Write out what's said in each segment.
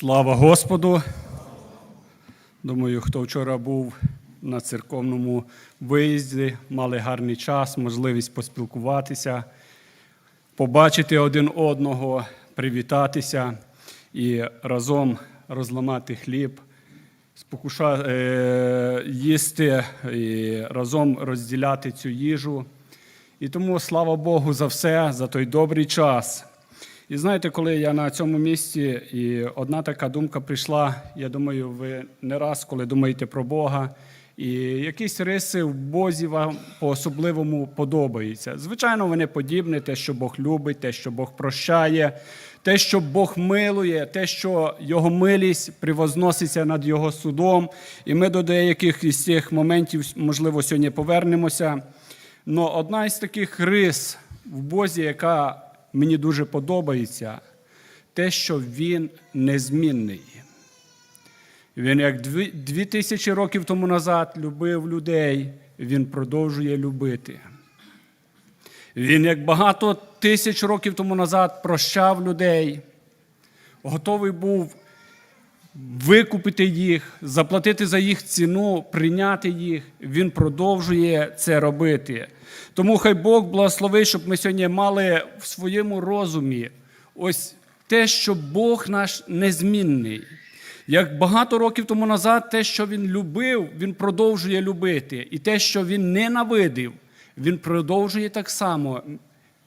Слава Господу! Думаю, хто вчора був на церковному виїзді, мали гарний час, можливість поспілкуватися, побачити один одного, привітатися і разом розламати хліб, спокуша... е... їсти і разом розділяти цю їжу. І тому слава Богу за все, за той добрий час. І знаєте, коли я на цьому місці, і одна така думка прийшла, я думаю, ви не раз, коли думаєте про Бога, і якісь риси в Бозі вам по-особливому подобаються. Звичайно, вони подібні, те, що Бог любить, те, що Бог прощає, те, що Бог милує, те, що Його милість привозноситься над Його судом. І ми до деяких із цих моментів, можливо, сьогодні повернемося. Но одна із таких рис в Бозі, яка мені дуже подобається, те, що він незмінний. Він як дві, тисячі років тому назад любив людей, він продовжує любити. Він як багато тисяч років тому назад прощав людей, готовий був викупити їх, заплатити за їх ціну, прийняти їх. Він продовжує це робити. Тому хай Бог благословить, щоб ми сьогодні мали в своєму розумі ось те, що Бог наш незмінний. Як багато років тому назад, те, що він любив, він продовжує любити. І те, що він ненавидив, він продовжує так само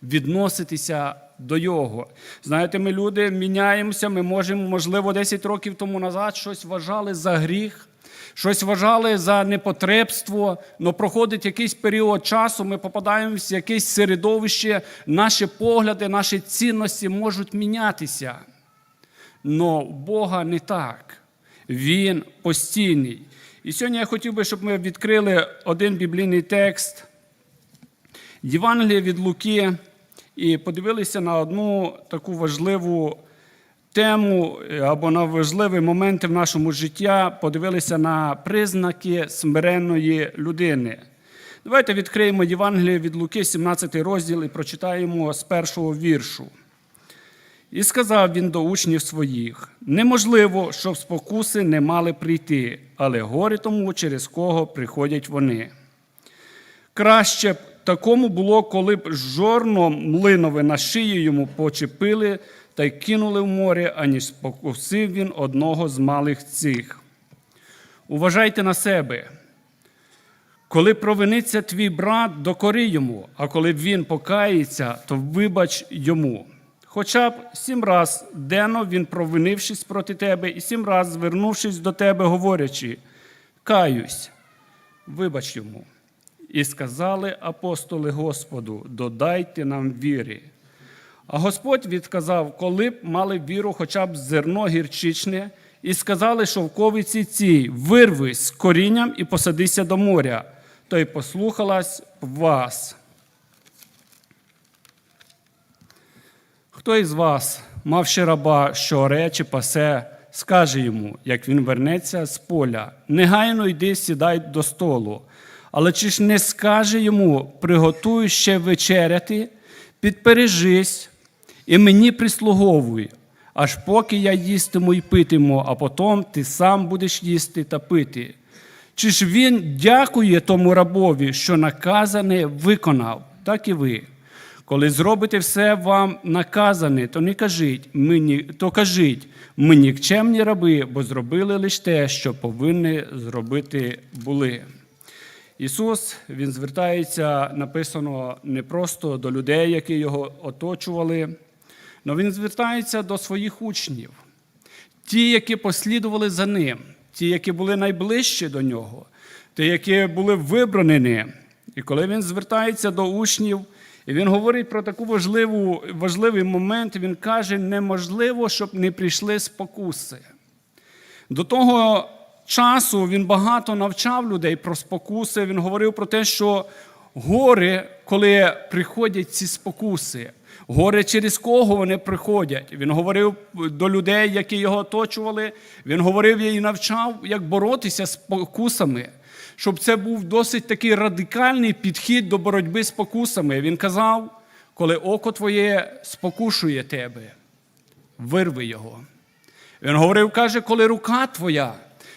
відноситися до його. Знаєте, ми люди міняємося, ми можемо, можливо, 10 років тому назад щось вважали за гріх, щось вважали за непотребство, але проходить якийсь період часу, ми попадаємо в якесь середовище, наші погляди, наші цінності можуть мінятися. Но Бога не так. Він постійний. І сьогодні я хотів би, щоб ми відкрили один біблійний текст Євангелія від Луки і подивилися на одну таку важливу тему або на важливі моменти в нашому житті, подивилися на признаки смиренної людини. Давайте відкриємо Євангеліє від Луки, 17 розділ, і прочитаємо з першого віршу. І сказав він до учнів своїх: неможливо, щоб спокуси не мали прийти, але горе тому, через кого приходять вони. Краще б такому було, коли б жорно млинове на шиї йому почепили та й кинули в море, аніж спокусив він одного з малих цих. Уважайте на себе. Коли провиниться твій брат, докори йому, а коли б він покається, то вибач йому. Хоча б сім раз денно він, провинившись проти тебе, і сім раз звернувшись до тебе, говорячи, каюсь, вибач йому. І сказали апостоли Господу: додайте нам віри. А Господь відказав, коли б мали віру, хоча б зерно гірчичне, і сказали шовковиці цій, вирви з корінням і посадися до моря, то й послухалась вас. Хто із вас, мавши раба, що речі пасе, скаже йому, як він вернеться з поля, негайно йди, сідай до столу. Але чи ж не скаже йому, приготуй ще вечеряти, підпережись і мені прислуговуй, аж поки я їстиму і питиму, а потім ти сам будеш їсти та пити. Чи ж він дякує тому рабові, що наказане виконав, так і ви. Коли зробите все вам наказане, то не кажіть, мені, то кажіть, ми нікчемні раби, бо зробили лише те, що повинні зробити були. Ісус Він звертається, написано не просто до людей, які його оточували, але Він звертається до своїх учнів, ті, які послідували за ним, ті, які були найближчі до нього, ті, які були вибранені. І коли він звертається до учнів, і він говорить про таку важливу, важливий момент, він каже, неможливо, щоб не прийшли спокуси. До того часу він багато навчав людей про спокуси. Він говорив про те, що горе, коли приходять ці спокуси, горе через кого вони приходять. Він говорив до людей, які його оточували. Він говорив і навчав, як боротися з спокусами. Щоб це був досить такий радикальний підхід до боротьби з спокусами. Він казав, коли око твоє спокушує тебе, вирви його. Він говорив, каже, коли рука твоя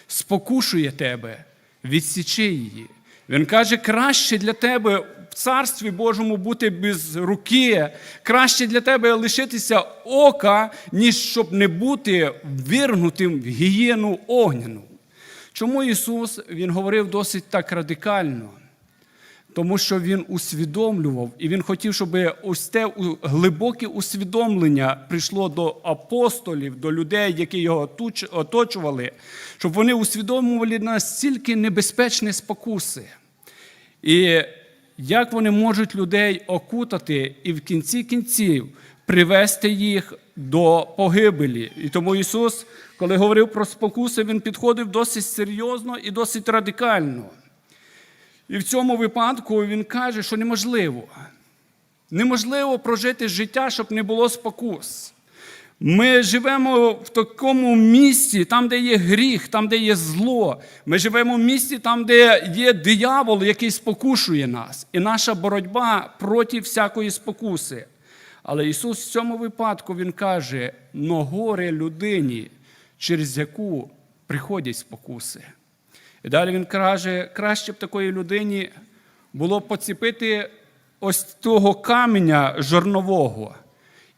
спокушує тебе, відсічи її. Він каже, краще для тебе в царстві Божому бути без руки, краще для тебе лишитися ока, ніж щоб не бути ввергнутим в гієну огняну. Чому Ісус Він говорив досить так радикально? Тому що Він усвідомлював, і Він хотів, щоб ось те глибоке усвідомлення прийшло до апостолів, до людей, які його оточували, щоб вони усвідомлювали настільки небезпечні спокуси. І як вони можуть людей окутати і в кінці кінців привести їх до погибелі. І тому Ісус, коли говорив про спокуси, Він підходив досить серйозно і досить радикально. І в цьому випадку Він каже, що неможливо. Неможливо прожити життя, щоб не було спокус. Ми живемо в такому місці, там, де є гріх, там, де є зло. Ми живемо в місті, там, де є диявол, який спокушує нас. І наша боротьба проти всякої спокуси. Але Ісус в цьому випадку Він каже: но горе людині, через яку приходять спокуси. І далі він каже, краще б такої людині було поціпити ось того каменя жорнового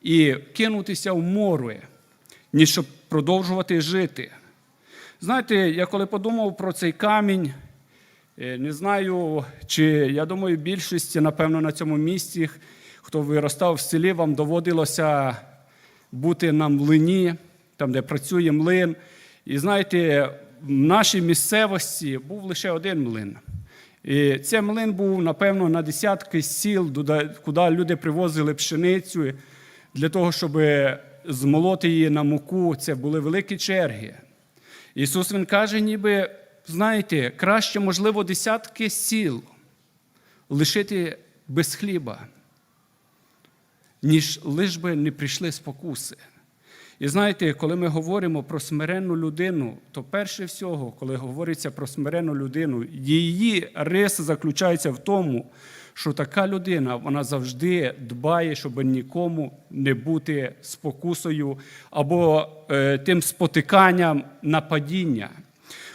і кинутися в море, ніж щоб продовжувати жити. Знаєте, я коли подумав про цей камінь, е, не знаю, чи я думаю, більшості, напевно, на цьому місці, хто виростав в селі, вам доводилося бути на млині, там, де працює млин. І знаєте, нашій місцевості був лише один млин. І цей млин був, напевно, на десятки сіл, куди люди привозили пшеницю для того, щоб змолоти її на муку. Це були великі черги. Ісус Він каже, ніби, знаєте, краще, можливо, десятки сіл лишити без хліба, ніж лиш би не прийшли спокуси. І знаєте, коли ми говоримо про смиренну людину, то перше всього, коли говориться про смиренну людину, її рис заключається в тому, що така людина вона завжди дбає, щоб нікому не бути спокусою або е, тим спотиканням на падіння.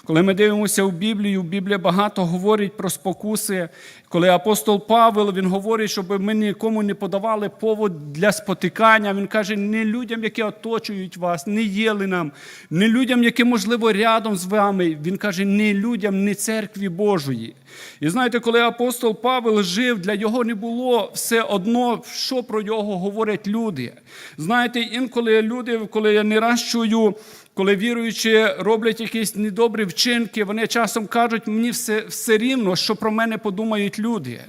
Коли ми дивимося в Біблію, Біблія багато говорить про спокуси. Коли апостол Павел він говорить, щоб ми нікому не подавали повод для спотикання. Він каже, не людям, які оточують вас, не єлинам, не людям, які, можливо, рядом з вами. Він каже, не людям, не церкві Божої. І знаєте, коли апостол Павел жив, для його не було все одно, що про нього говорять люди. Знаєте, інколи люди, коли я не раз чую, коли віруючі роблять якісь недобрі вчинки, вони часом кажуть, мені все, все рівно, що про мене подумають люди.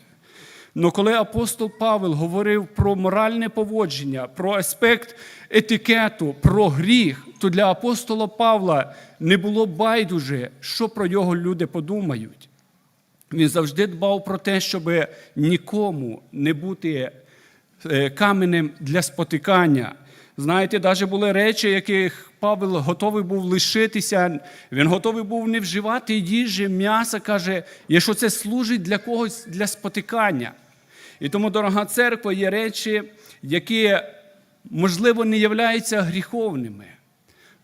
Но коли апостол Павел говорив про моральне поводження, про аспект етикету, про гріх, то для апостола Павла не було байдуже, що про нього люди подумають. Він завжди дбав про те, щоб нікому не бути е, каменем для спотикання. Знаєте, навіть були речі, яких Павел готовий був лишитися. Він готовий був не вживати їжі, м'яса, каже, якщо це служить для когось для спотикання. І тому, дорога церква, є речі, які, можливо, не являються гріховними.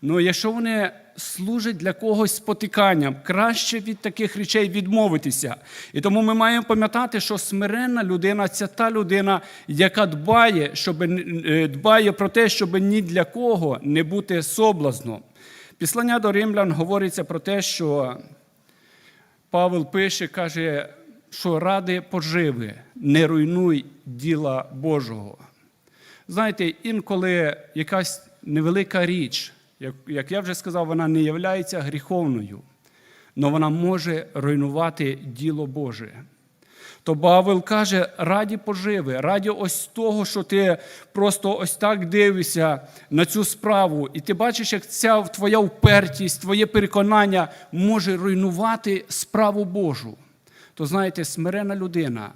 Ну, якщо вони служать для когось спотиканням, краще від таких речей відмовитися. І тому ми маємо пам'ятати, що смиренна людина це та людина, яка дбає, щоб, е, дбає про те, щоб ні для кого не бути соблазном. Післання до римлян говориться про те, що Павел пише, каже, що ради поживи, не руйнуй діла Божого. Знаєте, інколи якась невелика річ, як, як я вже сказав, вона не є гріховною, але вона може руйнувати діло Боже. То Павел каже, раді поживи, раді ось того, що ти просто ось так дивишся на цю справу, і ти бачиш, як ця твоя впертість, твоє переконання може руйнувати справу Божу. То знаєте, смирена людина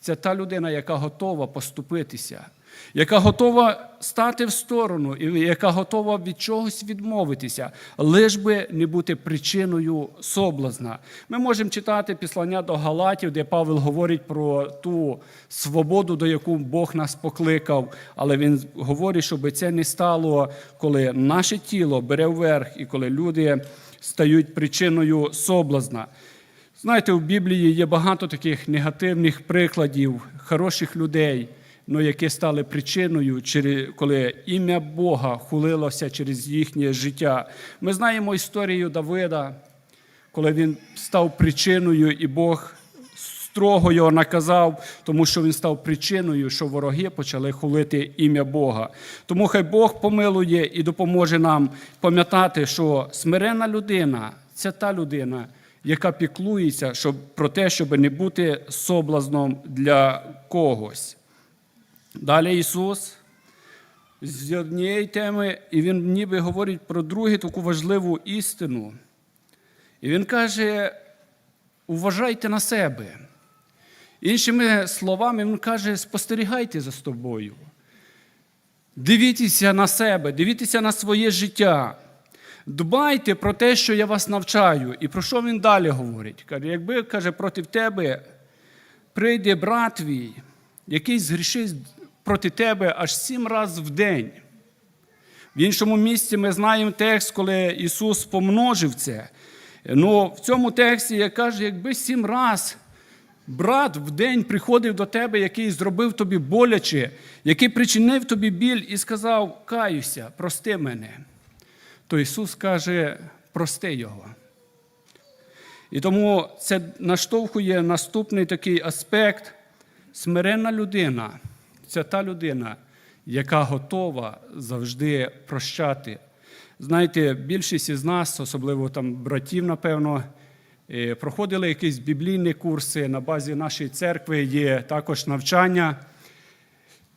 це та людина, яка готова поступитися. Яка готова стати в сторону, і яка готова від чогось відмовитися, лиш би не бути причиною соблазна. Ми можемо читати післання до Галатів, де Павел говорить про ту свободу, до яку Бог нас покликав, але він говорить, щоб це не стало, коли наше тіло бере вверх і коли люди стають причиною соблазна. Знаєте, у Біблії є багато таких негативних прикладів хороших людей, ну, які стали причиною, коли ім'я Бога хулилося через їхнє життя. Ми знаємо історію Давида, коли він став причиною, і Бог строго його наказав, тому що він став причиною, що вороги почали хулити ім'я Бога. Тому хай Бог помилує і допоможе нам пам'ятати, що смирена людина це та людина, яка піклується щоб, про те, щоб не бути соблазном для когось. Далі Ісус з однієї теми, і Він ніби говорить про другу таку важливу істину. І Він каже: уважайте на себе. Іншими словами, Він каже, спостерігайте за тобою. Дивіться на себе, дивіться на своє життя. Дбайте про те, що я вас навчаю. І про що він далі говорить? Каже, якби каже, проти тебе прийде брат твій, який згрішить проти тебе аж сім разів в день. В іншому місці ми знаємо текст, коли Ісус помножив це. Ну, в цьому тексті я кажу, якби сім раз брат в день приходив до тебе, який зробив тобі боляче, який причинив тобі біль і сказав: Каюся, прости мене, то Ісус каже, прости його. І тому це наштовхує наступний такий аспект. Смиренна людина це та людина, яка готова завжди прощати. Знаєте, більшість із нас, особливо там братів, напевно, е, проходили якісь біблійні курси. На базі нашої церкви є також навчання.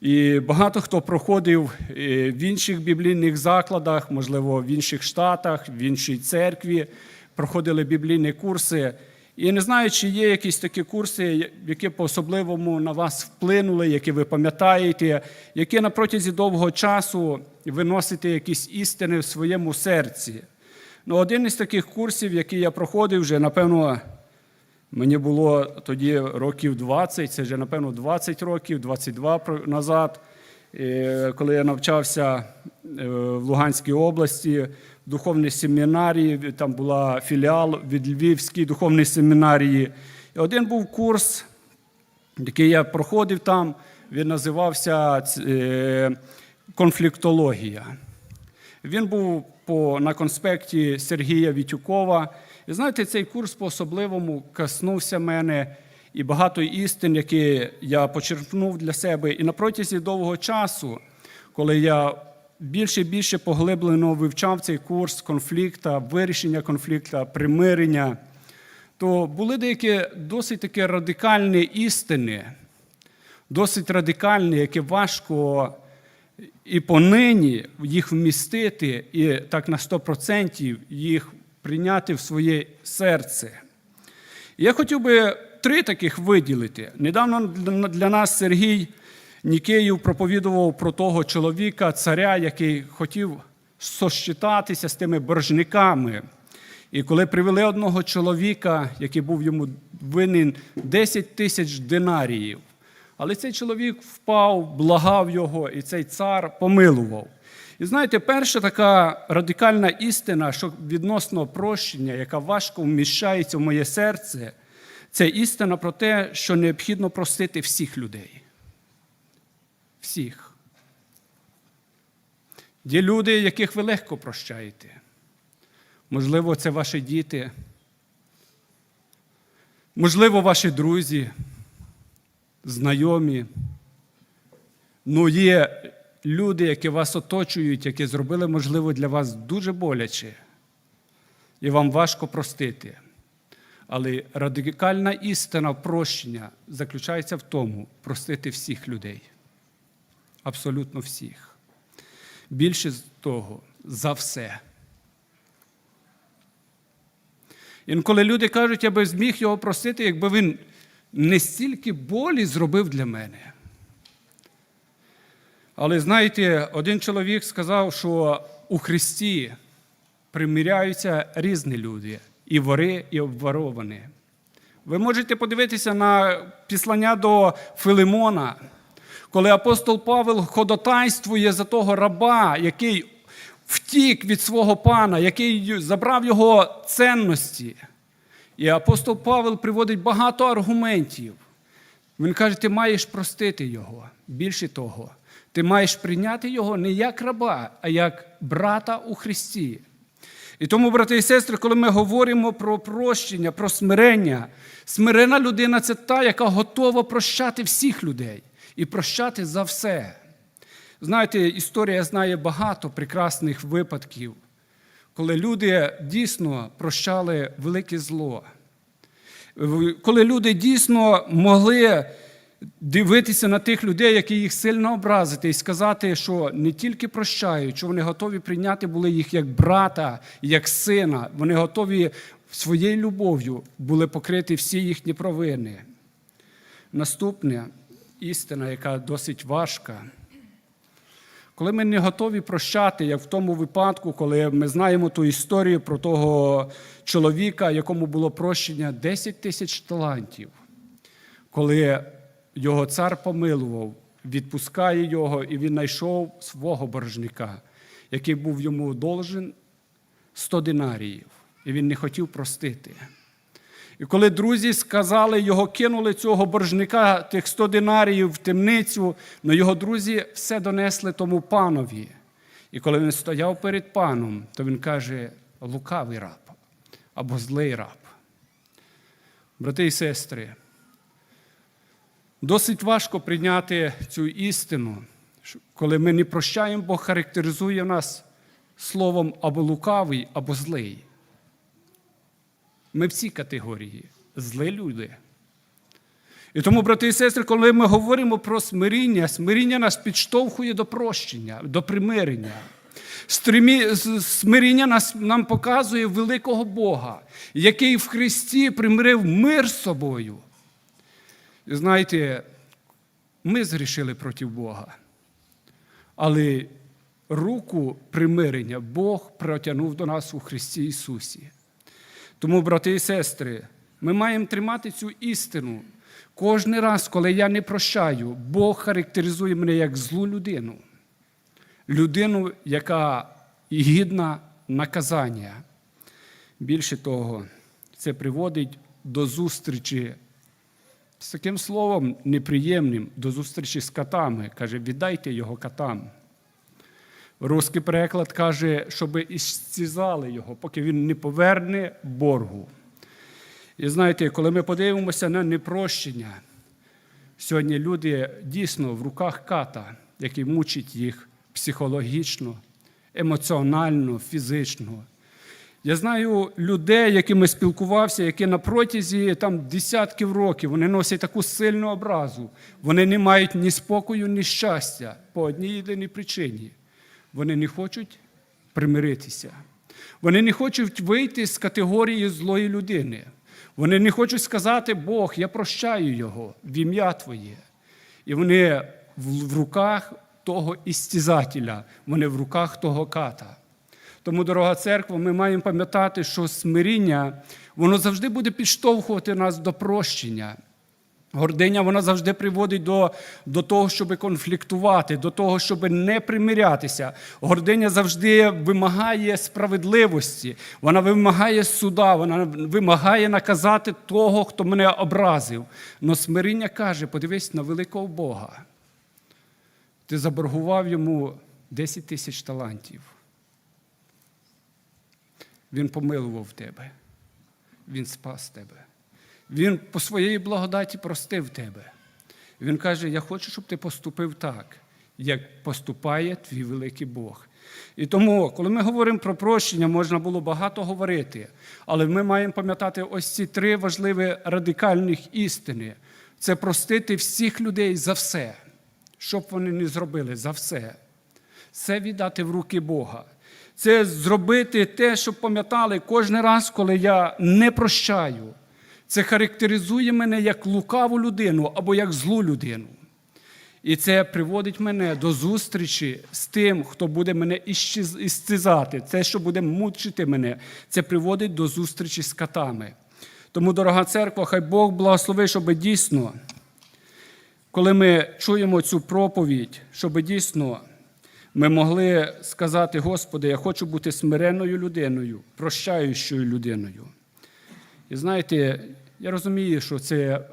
І багато хто проходив е, в інших біблійних закладах, можливо, в інших штатах, в іншій церкві, проходили біблійні курси. І не знаю, чи є якісь такі курси, які по-особливому на вас вплинули, які ви пам'ятаєте, які на протязі довгого часу виносите якісь істини в своєму серці. Ну, один із таких курсів, який я проходив, вже, напевно, Мені було тоді років 20, це вже, напевно, 20 років, 22 назад, е, коли я навчався е, в Луганській області, духовній семінарії, там була філіал від Львівської духовної семінарії. І один був курс, який я проходив там, він називався е, конфліктологія. Він був по, на конспекті Сергія Вітюкова. І знаєте, цей курс по-особливому коснувся мене і багато істин, які я почерпнув для себе. І на протязі довгого часу, коли я більше і більше поглиблено вивчав цей курс конфлікта, вирішення конфлікту, примирення, то були деякі досить такі радикальні істини, досить радикальні, які важко і понині їх вмістити, і так на 100% їх прийняти в своє серце. Я хотів би три таких виділити. Недавно для нас Сергій Нікеїв проповідував про того чоловіка, царя, який хотів сосчитатися з тими боржниками. І коли привели одного чоловіка, який був йому винен 10 тисяч динаріїв, але цей чоловік впав, благав його, і цей цар помилував. І знаєте, перша така радикальна істина, що відносно прощення, яка важко вміщається в моє серце, це істина про те, що необхідно простити всіх людей. Всіх. Є люди, яких ви легко прощаєте. Можливо, це ваші діти, можливо, ваші друзі, знайомі. Ну, є люди, які вас оточують, які зробили, можливо, для вас дуже боляче, і вам важко простити. Але радикальна істина прощення заключається в тому, простити всіх людей. Абсолютно всіх. Більше того, за все. Інколи люди кажуть, я би зміг його простити, якби він не стільки болі зробив для мене. Але знаєте, один чоловік сказав, що у Христі примиряються різні люди, і вори, і обворовані. Ви можете подивитися на післання до Филимона, коли апостол Павел ходатайствує за того раба, який втік від свого пана, який забрав його цінності. І апостол Павел приводить багато аргументів. Він каже, ти маєш простити його. Більше того, ти маєш прийняти його не як раба, а як брата у Христі. І тому, брати і сестри, коли ми говоримо про прощення, про смирення, смирена людина це та, яка готова прощати всіх людей і прощати за все. Знаєте, історія знає багато прекрасних випадків, коли люди дійсно прощали велике зло. Коли люди дійсно могли дивитися на тих людей, які їх сильно образити, і сказати, що не тільки прощають, що вони готові прийняти були їх як брата, як сина, вони готові своєю любов'ю були покриті всі їхні провини. Наступна істина, яка досить важка. Коли ми не готові прощати, як в тому випадку, коли ми знаємо ту історію про того чоловіка, якому було прощення 10 тисяч талантів, коли його цар помилував, відпускає його, і він знайшов свого боржника, який був йому должен 100 динаріїв, і він не хотів простити. І коли друзі сказали, його кинули цього боржника, тих 100 динаріїв в темницю, але його друзі все донесли тому панові. І коли він стояв перед паном, то він каже: лукавий раб або злий раб. Брати і сестри, досить важко прийняти цю істину, коли ми не прощаємо, Бог характеризує нас словом або лукавий, або злий. Ми в цій категорії злі люди. І тому, брати і сестри, коли ми говоримо про смиріння, смиріння нас підштовхує до прощення, до примирення. Смиріння нас, нам показує великого Бога, який в Христі примирив мир з собою. І знаєте, ми згрішили проти Бога. Але руку примирення Бог протягнув до нас у Христі Ісусі. Тому, брати і сестри, ми маємо тримати цю істину. Кожен раз, коли я не прощаю, Бог характеризує мене як злу людину, людину, яка гідна наказання. Більше того, це приводить до зустрічі з таким словом неприємним, до зустрічі з катами. Каже, віддайте його катам. Русський переклад каже, щоб істязали його, поки він не поверне боргу. І знаєте, коли ми подивимося на непрощення, сьогодні люди дійсно в руках ката, який мучить їх психологічно, емоціонально, фізично. Я знаю людей, якими спілкувався, які на протязі там, десятків років вони носять таку сильну образу. Вони не мають ні спокою, ні щастя по одній єдиній причині. Вони не хочуть примиритися. Вони не хочуть вийти з категорії злої людини. Вони не хочуть сказати, Бог, я прощаю його в ім'я Твоє. І вони в руках того істязателя, вони в руках того ката. Тому, дорога церква, ми маємо пам'ятати, що смиріння воно завжди буде підштовхувати нас до прощення. Гординя вона завжди приводить до до того, щоб конфліктувати, до того, щоб не примирятися. Гординя завжди вимагає справедливості, вона вимагає суда, вона вимагає наказати того, хто мене образив. Но смиріння каже: подивись на великого Бога. Ти заборгував йому 10 тисяч талантів. Він помилував тебе, він спас тебе. Він по своїй благодаті простив тебе. Він каже: Я хочу, щоб ти поступив так, як поступає твій великий Бог. І тому, коли ми говоримо про прощення, можна було багато говорити, але ми маємо пам'ятати ось ці три важливі радикальних істини: це простити всіх людей за все, що б вони не зробили за все. Це віддати в руки Бога. Це зробити те, щоб пам'ятали кожен раз, коли я не прощаю. Це характеризує мене як лукаву людину або як злу людину. І це приводить мене до зустрічі з тим, хто буде мене істизати. Це, що буде мучити мене, це приводить до зустрічі з катами. Тому, дорога церква, хай Бог благословить, щоб дійсно, коли ми чуємо цю проповідь, щоб дійсно ми могли сказати, Господи, я хочу бути смиренною людиною, прощаючою людиною. І знаєте, я розумію, що це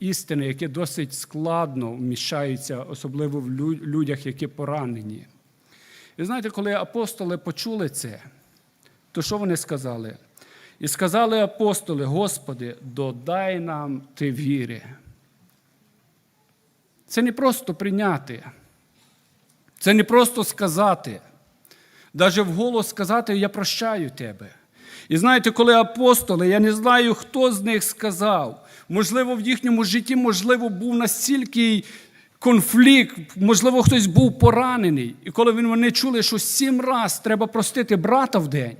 істини, які досить складно вміщаються, особливо в людях, які поранені. І знаєте, коли апостоли почули це, то що вони сказали? І сказали апостоли, Господи, додай нам ти віри. Це не просто прийняти, це не просто сказати. Даже вголос сказати Я прощаю тебе. І знаєте, коли апостоли, я не знаю, хто з них сказав, можливо, в їхньому житті, можливо, був настільки конфлікт, можливо, хтось був поранений. І коли вони чули, що сім раз треба простити брата в день,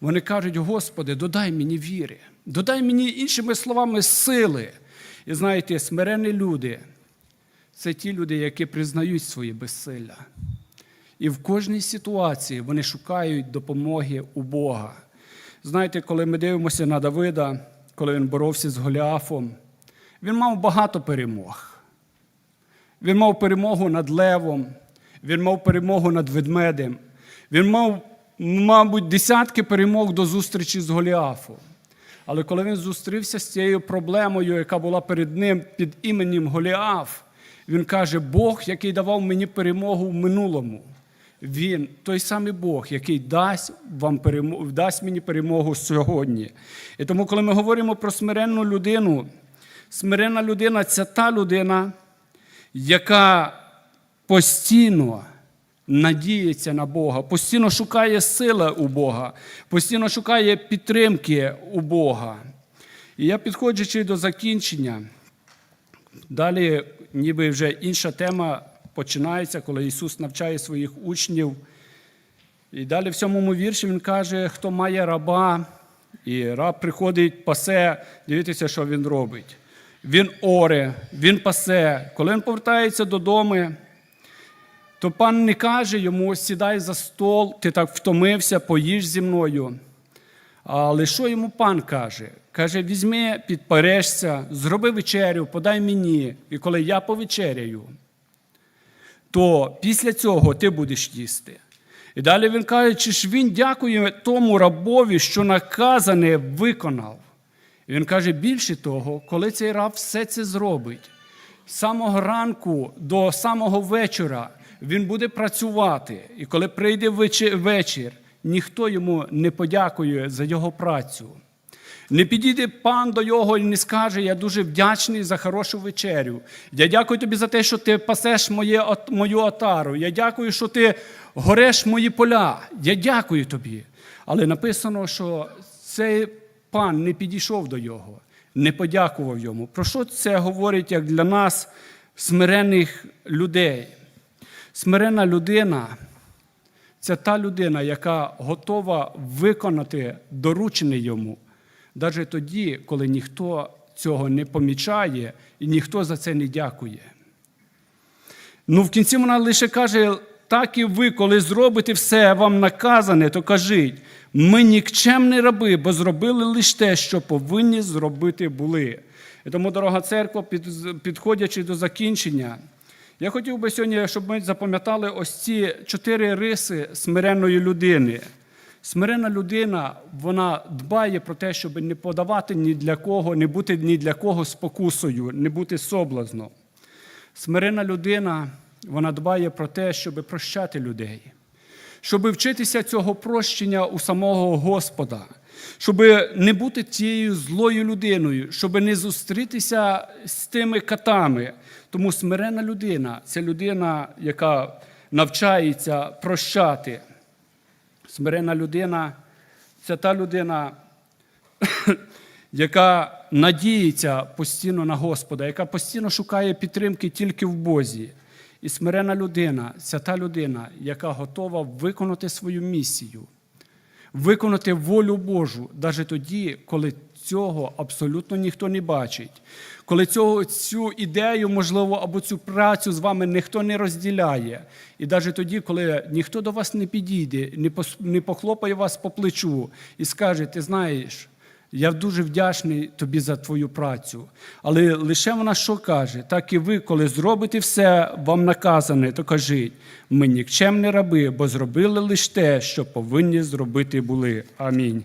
вони кажуть: Господи, додай мені віри, додай мені іншими словами сили. І знаєте, смирені люди це ті люди, які признають своє безсилля. І в кожній ситуації вони шукають допомоги у Бога. Знаєте, коли ми дивимося на Давида, коли він боровся з Голіафом, він мав багато перемог. Він мав перемогу над левом, він мав перемогу над ведмедем, він мав, мабуть, десятки перемог до зустрічі з Голіафом. Але коли він зустрівся з цією проблемою, яка була перед ним під іменем Голіаф, він каже: Бог, який давав мені перемогу в минулому, він той самий Бог, який дасть вам перемогу, дасть мені перемогу сьогодні. І тому, коли ми говоримо про смиренну людину, смиренна людина це та людина, яка постійно надіється на Бога, постійно шукає сили у Бога, постійно шукає підтримки у Бога. І я, підходячи до закінчення, далі, ніби вже інша тема починається, коли Ісус навчає своїх учнів. І далі в сьомому вірші Він каже, хто має раба, і раб приходить, пасе, дивіться, що він робить. Він оре, він пасе. Коли він повертається додому, то пан не каже йому: сідай за стол, ти так втомився, поїж зі мною. Але що йому пан каже? Каже: візьми, підперешся, зроби вечерю, подай мені, і коли я повечеряю, то після цього ти будеш їсти. І далі він каже, чи ж він дякує тому рабові, що наказане виконав. І він каже, більше того, коли цей раб все це зробить, з самого ранку до самого вечора він буде працювати. І коли прийде вечір, ніхто йому не подякує за його працю. Не підійде пан до його і не скаже, я дуже вдячний за хорошу вечерю. Я дякую тобі за те, що ти пасеш моє, мою отару. Я дякую, що ти гореш мої поля. Я дякую тобі. Але написано, що цей пан не підійшов до його, не подякував йому. Про що це говорить як для нас, смирених людей? Смирена людина це та людина, яка готова виконати доручене йому, навіть тоді, коли ніхто цього не помічає і ніхто за це не дякує. Ну, в кінці вона лише каже: так і ви, коли зробите все вам наказане, то кажіть, ми нікчемні раби, бо зробили лише те, що повинні зробити були. І тому, дорога церква, підходячи до закінчення, я хотів би сьогодні, щоб ми запам'ятали ось ці чотири риси смиренної людини. Смирена людина, вона дбає про те, щоб не подавати ні для кого, не бути ні для кого спокусою, не бути соблазном. Смирена людина, вона дбає про те, щоб прощати людей, щоб вчитися цього прощення у самого Господа, щоб не бути тією злою людиною, щоб не зустрітися з тими катами. Тому смирена людина це людина, яка навчається прощати. Смирена людина це та людина, яка надіється постійно на Господа, яка постійно шукає підтримки тільки в Бозі. І смирена людина це та людина, яка готова виконати свою місію, виконати волю Божу, навіть тоді, коли цього абсолютно ніхто не бачить, коли цього, цю ідею, можливо, або цю працю з вами ніхто не розділяє. І навіть тоді, коли ніхто до вас не підійде, не похлопає вас по плечу і скаже, ти знаєш, я дуже вдячний тобі за твою працю. Але лише вона що каже, так і ви, коли зробите все вам наказане, то кажіть, ми нікчемні раби, бо зробили лише те, що повинні зробити були. Амінь.